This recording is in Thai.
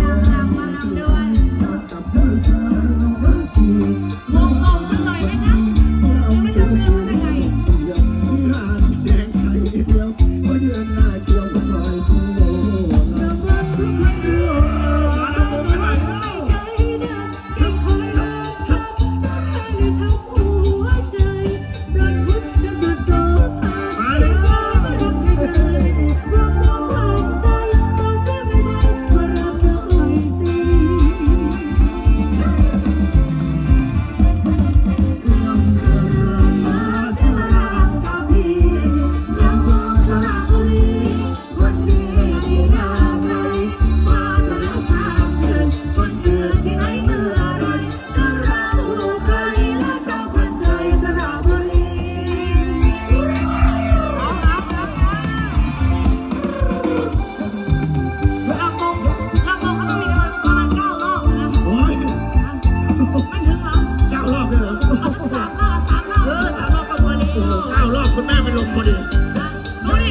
นางรำมารำด้วย ชาติกับชื่อ รอบคุณแม่ไปลงพอดี ดูดิ